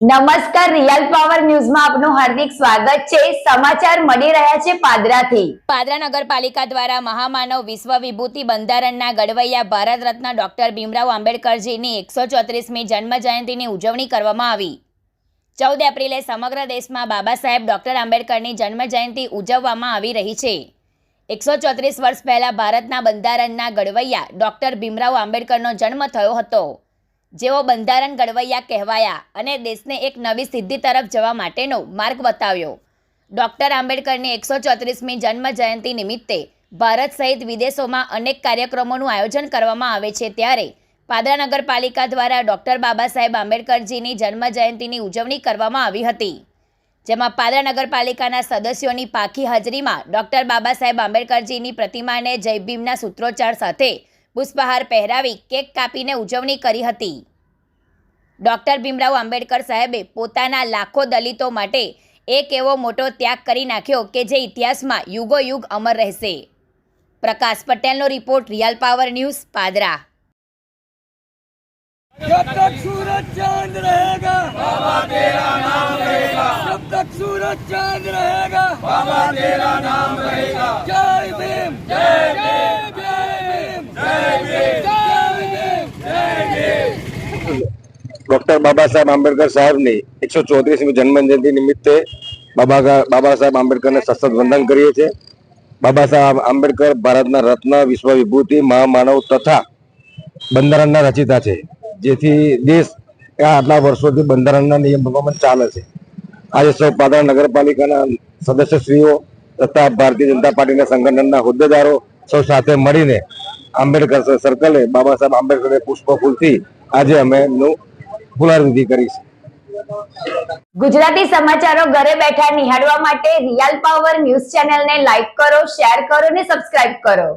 નમસ્કાર, real power ન્યૂઝમાં આપનું હાર્દિક સ્વાગત છે. સમાચાર મળી રહ્યા છે પાદરાથી. પાદરા નગરપાલિકા દ્વારા મહામાનવ વિશ્વ વિભૂતિ બંધારણના ગડવૈયા ભારત રત્ન ડોક્ટર ભીમરાવ આંબેડકરજીની એકસો ચોત્રીસમી જન્મ જયંતિની ઉજવણી કરવામાં આવી. ચૌદ એપ્રિલે સમગ્ર દેશમાં બાબા સાહેબ ડોક્ટર આંબેડકરની જન્મ જયંતિ ઉજવવામાં આવી રહી છે. એકસો ચોત્રીસ વર્ષ પહેલાં ભારતના બંધારણના ગડવૈયા ડોક્ટર ભીમરાવ આંબેડકરનો જન્મ થયો હતો. જેઓ બંધારણ ઘડવૈયા કહેવાયા અને દેશને એક નવી સિદ્ધિ તરફ જવા માટેનો માર્ગ બતાવ્યો. ડૉક્ટર આંબેડકરની એકસો ચોત્રીસમી જન્મ જયંતિ નિમિત્તે ભારત સહિત વિદેશોમાં અનેક કાર્યક્રમોનું આયોજન કરવામાં આવે છે ત્યારે પાદરા નગરપાલિકા દ્વારા ડૉક્ટર બાબા સાહેબ આંબેડકરજીની જન્મ જયંતિની ઉજવણી કરવામાં આવી હતી, જેમાં પાદરા નગરપાલિકાના સદસ્યોની પાખી હાજરીમાં ડોક્ટર બાબા સાહેબ આંબેડકરજીની પ્રતિમાને જય ભીમના સૂત્રોચ્ચાર સાથે પુષ્પહાર પહેરાવી કેક કાપીને ઉજવણી કરી હતી ડોક્ટર ભીમરાવ આંબેડકર સાહેબે પોતાના લાખો દલિતો માટે એક એવો મોટો ત્યાગ કરી નાખ્યો કે જે ઇતિહાસમાં યુગો યુગ અમર રહેશે પ્રકાશ પટેલનો report real power news Padra जब तक सूरज चांद रहेगा बाबा तेरा नाम रहेगा जब तक सूरज चांद रहेगा बाबा तेरा नाम रहेगा ડોક્ટર બાબા સાહેબ આંબેડકર સાહેબની એકસો ચોત્રીસમી જન્મ જયંતિ નિમિત્તે બાબા બાબા સાહેબ આંબેડકરને સશસ્ત વંદન કરીએ છીએ. બાબા સાહેબ આંબેડકર ભારતના રત્ન વિશ્વ વિભૂતિ મહામાનવ તથા બંધારણના રચિતા છે. જેથી દેશ આટલા વર્ષોથી બંધારણના નિયમ પ્રમાણે ચાલે છે. આજે સૌ પાદરા નગરપાલિકાના સદસ્યશ્રીઓ તથા ભારતીય જનતા પાર્ટીના સંગઠનના હોદ્દેદારો સૌ સાથે મળીને આંબેડકર સર્કલે બાબા સાહેબ આંબેડકરને પુષ્પ ફૂલથી આજે અમે એમનું ફુલારવિધિ કરી ગુજરાતી સમાચારો ઘરે બેઠા નિહાળવા માટે રિયલ પાવર ન્યૂઝ ચેનલને લાઈક કરો, શેર કરો અને સબસ્ક્રાઇબ કરો.